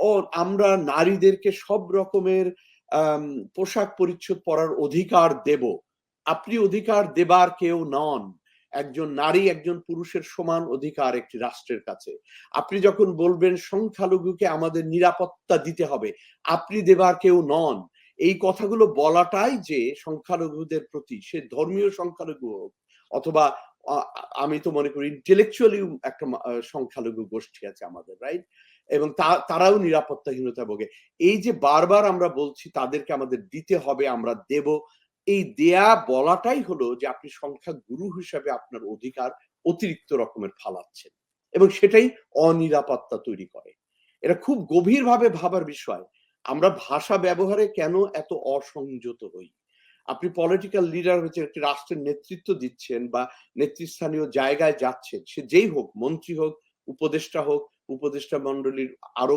ও আমরা নারীদেরকে সব রকমের পোশাক পরিচ্ছদ পরার অধিকার দেব। আপনি অধিকার দেবার কেউ নন। একজন নারী একজন পুরুষের সমান অধিকার একটি রাষ্ট্রের কাছে। আপনি যখন বলবেন সংখ্যালঘুকে আমাদের নিরাপত্তা দিতে হবে, আপনি দেবার কেউ নন। এই কথাগুলো বলাটাই যে সংখ্যালঘুদের প্রতি, সে ধর্মীয় সংখ্যালঘু হোক অথবা আমি তো মনে করি ইন্টেলেকচুয়ালি একটা সংখ্যালঘু গোষ্ঠী আছে আমাদের রাইট এবং তারাও নিরাপত্তাহীনতা ভোগে। এই যে বারবার আমরা বলছি তাদেরকে আমাদের দিতে হবে, আমরা দেব, এই দেয়া বলাটাই হলো যে আপনি সংখ্যা গুরু হিসাবে আপনার অধিকার অতিরিক্ত রকমের ফালাচ্ছেন এবং সেটাই অনিরাপত্তা তৈরি করে। এটা খুব গভীরভাবে ভাবার বিষয়। আমরা ভাষা ব্যবহারে কেন এত অসংযত হই? আপনি পলিটিক্যাল লিডার হচ্ছে একটি রাষ্ট্রের নেতৃত্ব দিচ্ছেন বা নেতৃস্থানীয় জায়গায় যাচ্ছেন, সে যেই হোক, মন্ত্রী হোক, উপদেষ্টা হোক, উপদেষ্টা মন্ডলীর আরও